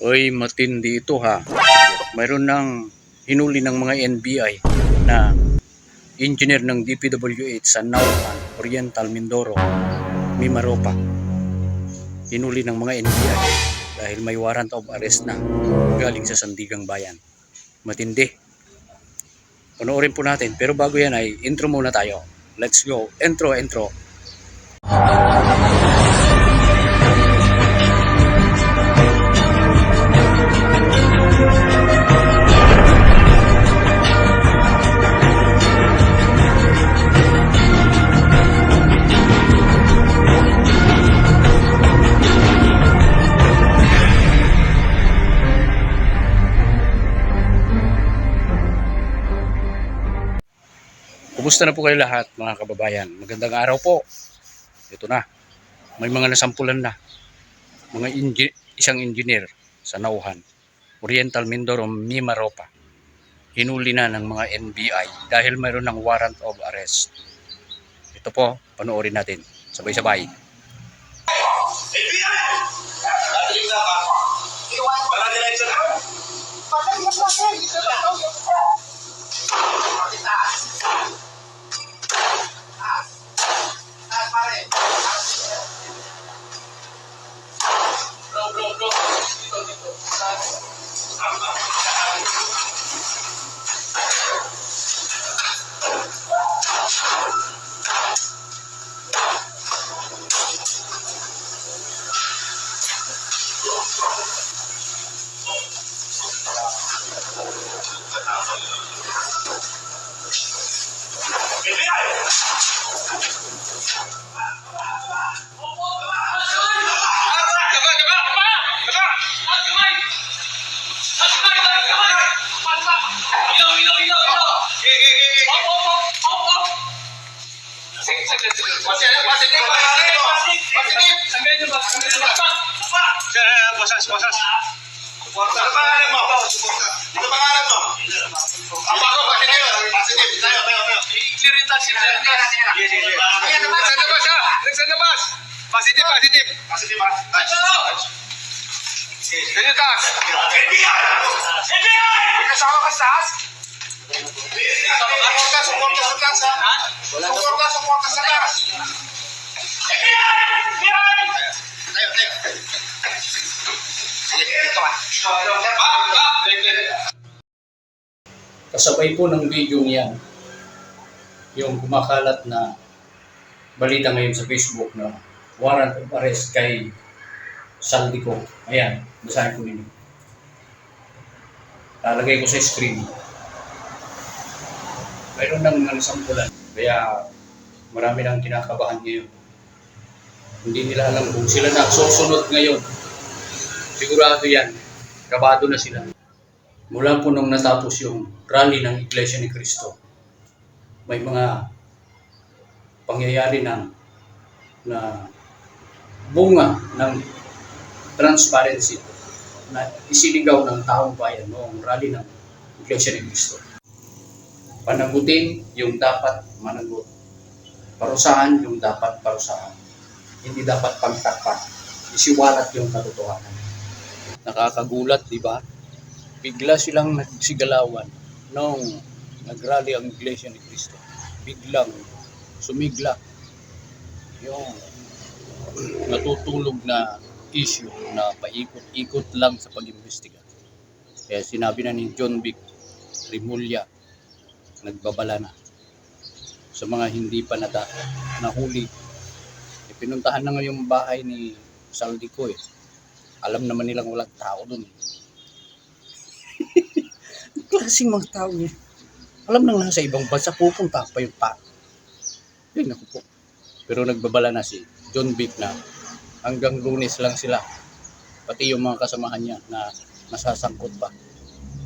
Uy, matindi ito ha. Mayroon ng hinuli ng mga NBI na engineer ng DPWH sa Nauman, Oriental, Mindoro, Mimaropa. Hinuli ng mga NBI dahil may warrant of arrest na galing sa Sandigang Bayan. Matindi. Panoorin po natin. Pero bago yan ay intro muna tayo. Let's go. Intro, intro. Kumusta na po kayo lahat mga kababayan? Magandang araw po. Ito na. May mga nasampulan na. Mga engi- isang engineer sa Nauhan. Oriental Mindoro, Mimaropa. Hinuli na ng mga NBI dahil mayroon ng warrant of arrest. Ito po, panoorin natin. Sabay-sabay. Obrigado. Bosas, bosas. Ano pangalan mo? Ano pangalan mo? Ako ako, positive. Positive. Tayo, tayo, tayo. I-clearitas, i-clearitas. Yes, yes, yes. Nagsan labas ha! Nagsan labas! Positive, positive. Positive, ah. Touch. Touch. Ganyan taas. FBI! FBI! Kasama ka sa taas? Suporta, suporta sa taas, ha? Suporta, suporta sa taas. Kasabay po ng video niyan, yung kumakalat na balita ngayon sa Facebook na warrant of arrest kay Saldico. Ayan, basahin ko ninyo. Lalagay ko sa screen. Mayroon nang nangsampulan. Kaya marami nang kinakabahan ngayon. Hindi nila alam kung sila na susunod ngayon. Sigurado yan. Kabado na sila. Mula po nung natapos yung rally ng Iglesia ni Cristo, may mga pangyayari ng na bunga ng transparency na isinigaw ng taong bayan noong rally ng Iglesia ni Cristo. Panagutin yung dapat managot. Parusahan yung dapat parusahan. Hindi dapat pagtakpan. Isiwalat yung katotohanan. Nakakagulat, di ba? Bigla silang nagsigalawan nung nagrally ang Iglesia ni Cristo. Biglang sumigla yung natutulog na issue na paikot-ikot lang sa pag-imbestiga. Kaya sinabi na ni John Vic Rimulya, nagbabala na sa mga hindi pa nata nahuli. E, pinuntahan na nga yung bahay ni Saldico eh. Alam naman nilang walang tao doon. Klaseng mga tao niya. Alam nang nasa ibang bansa, pupunta pa yung pa. Ay, naku po. Pero nagbabala na si John Vic na hanggang lunes lang sila. Pati yung mga kasamahan niya na nasasangkot pa.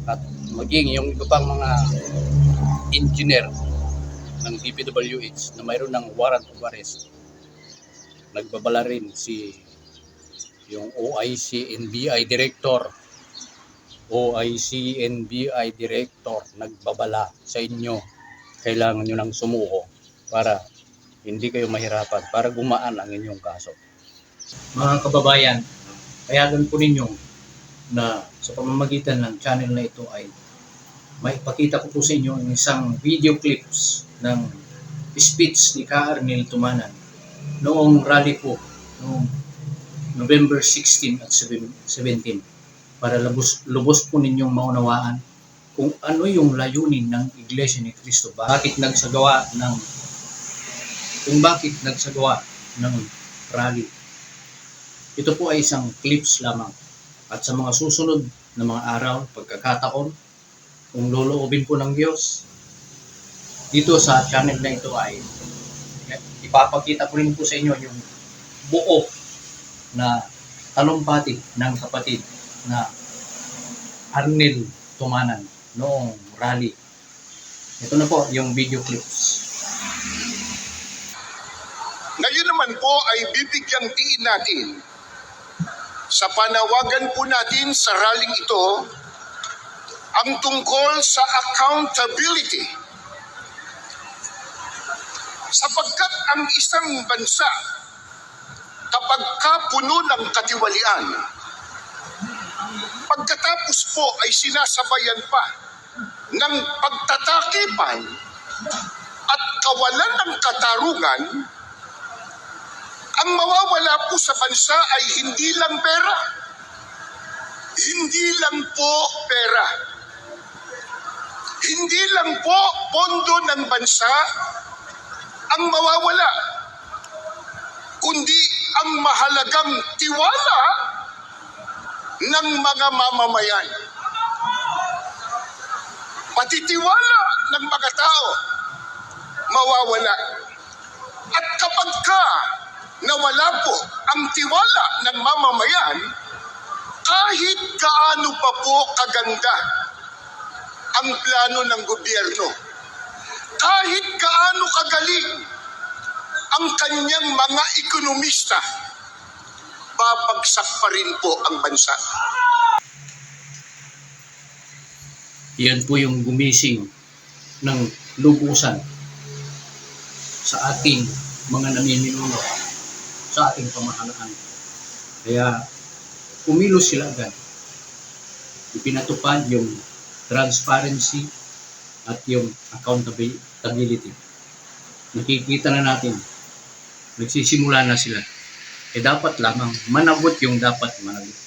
At maging yung iba pang mga engineer ng DPWH na mayroon ng warrant of arrest. Nagbabala rin si yung OIC NBI Director OIC NBI Director nagbabala sa inyo kailangan nyo ng sumuko para hindi kayo mahirapan para gumaan ang inyong kaso. Mga kababayan, payagan po ninyo na sa pamamagitan ng channel na ito ay maipakita ko po sa inyo ang isang video clips ng speech ni Ka Arnel Tumanan noong rally po noong November 16 at 17 para lubos, lubos po ninyong maunawaan kung ano yung layunin ng Iglesia ni Cristo. Bakit nagsagawa ng kung bakit nagsagawa ng rally. Ito po ay isang clips lamang. At sa mga susunod na mga araw, pagkakataon, kung loloobin po ng Diyos, dito sa channel na ito ay ipapakita ko rin po sa inyo yung buo na talumpati ng kapatid na Arnel Tumanan noong rally. Ito na po yung video clips. Ngayon naman po ay bibigyang diin natin sa panawagan po natin sa rallying ito ang tungkol sa accountability. Sapagkat ang isang bansa kapag kapuno ng katiwalian, pagkatapos po ay sinasabayan pa ng pagtatakipan at kawalan ng katarungan, ang mawawala po sa bansa ay hindi lang pera. Hindi lang po pera. Hindi lang po pondo ng bansa ang mawawala, kundi ang mahalagang tiwala ng mga mamamayan. Pati tiwala ng mga tao mawawala. At kapag ka nawala po ang tiwala ng mamamayan, kahit gaano pa po kaganda ang plano ng gobyerno, kahit gaano kagaling ang kanyang mga ekonomista, babagsak pa rin po ang bansa. Yan po yung gumising ng lubusan sa ating mga namiminuno, sa ating pamahalaan. Kaya kumilos sila agad. Ipinatupad yung transparency at yung accountability. Nakikita na natin, nagsisimula na sila. Eh dapat lamang managot yung dapat managot.